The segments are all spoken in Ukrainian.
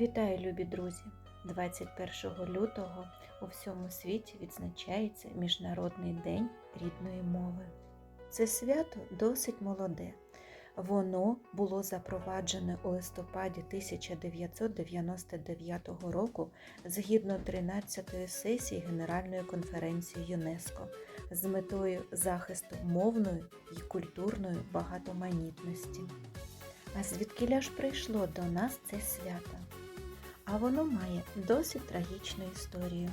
Вітаю, любі друзі! 21 лютого у всьому світі відзначається Міжнародний день рідної мови. Це свято досить молоде. Воно було запроваджене у листопаді 1999 року згідно 13-ї сесії Генеральної конференції ЮНЕСКО з метою захисту мовної і культурної багатоманітності. А звідкиля ж прийшло до нас це свято? А воно має досить трагічну історію.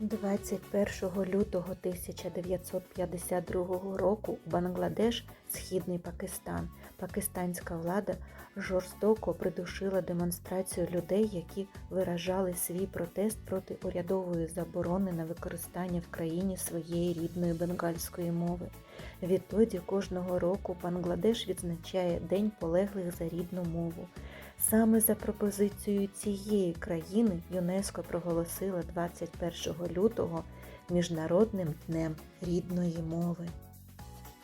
21 лютого 1952 року у Бангладеш, Східний Пакистан, пакистанська влада жорстоко придушила демонстрацію людей, які виражали свій протест проти урядової заборони на використання в країні своєї рідної бенгальської мови. Відтоді кожного року Бангладеш відзначає День полеглих за рідну мову. Саме за пропозицією цієї країни ЮНЕСКО проголосила 21 лютого Міжнародним днем рідної мови.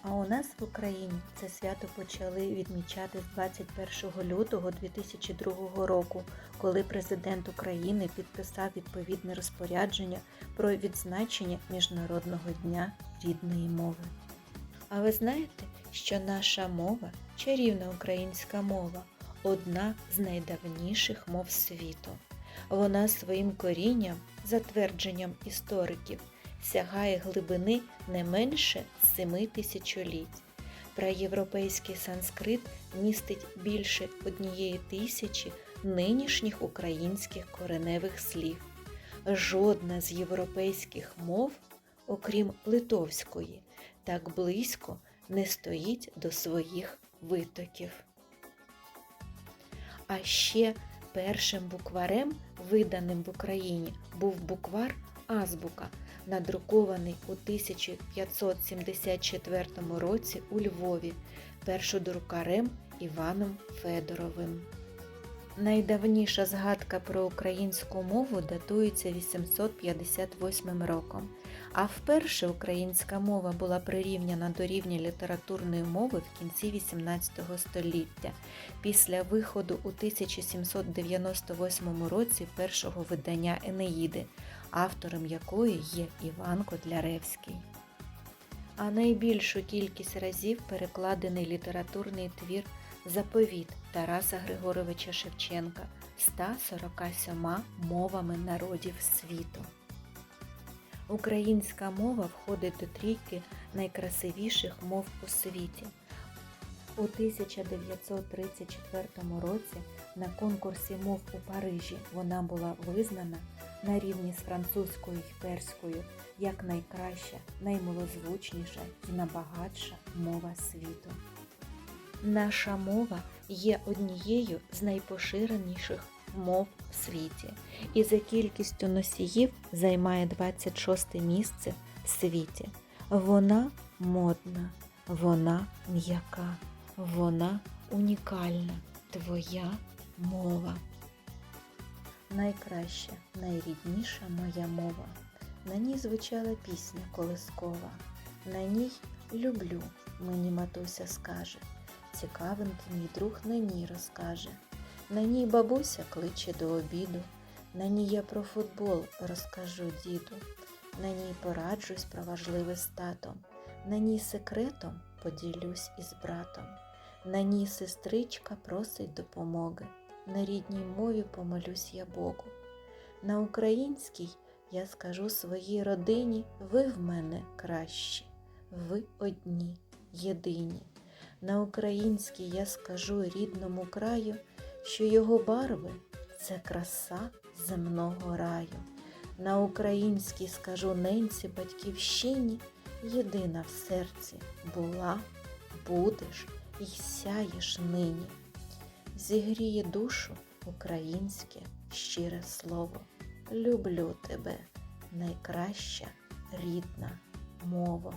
А у нас в Україні це свято почали відмічати з 21 лютого 2002 року, коли президент України підписав відповідне розпорядження про відзначення Міжнародного дня рідної мови. А ви знаєте, що наша мова, чарівна українська мова, одна з найдавніших мов світу. Вона своїм корінням, затвердженням істориків, сягає глибини не менше семи тисячоліть. Праєвропейський санскрит містить більше однієї тисячі нинішніх українських кореневих слів. Жодна з європейських мов, окрім литовської, так близько не стоїть до своїх витоків. А ще першим букварем, виданим в Україні, був буквар Азбука, надрукований у 1574 році у Львові першодрукарем Іваном Федоровим. Найдавніша згадка про українську мову датується 858 роком, а вперше українська мова була прирівняна до рівня літературної мови в кінці 18 століття, після виходу у 1798 році першого видання Енеїди, автором якої є Іван Котляревський. А найбільшу кількість разів перекладений літературний твір Заповіт Тараса Григоровича Шевченка 147 мовами народів світу. Українська мова входить до трійки найкрасивіших мов у світі. У 1934 році на конкурсі мов у Парижі вона була визнана на рівні з французькою і перською як найкраща, наймилозвучніша і набагатша мова світу. Наша мова є однією з найпоширеніших мов в світі і за кількістю носіїв займає 26 місце в світі. Вона модна, вона м'яка, вона унікальна, твоя мова. Найкраща, найрідніша моя мова. На ній звучала пісня колискова. На ній люблю, мені матуся скаже. Цікавинки мій друг на ній розкаже. На ній бабуся кличе до обіду. На ній я про футбол розкажу діду. На ній пораджусь про важливе з татом. На ній секретом поділюсь із братом. На ній сестричка просить допомоги. На рідній мові помолюсь я Богу. На українській я скажу своїй родині, ви в мене кращі, ви одні, єдині. На українській я скажу рідному краю, що його барви це краса земного раю. На українській скажу ненці батьківщині, єдина в серці була, будеш і сяєш нині. Зігріє душу українське щире слово. Люблю тебе, найкраща рідна мова.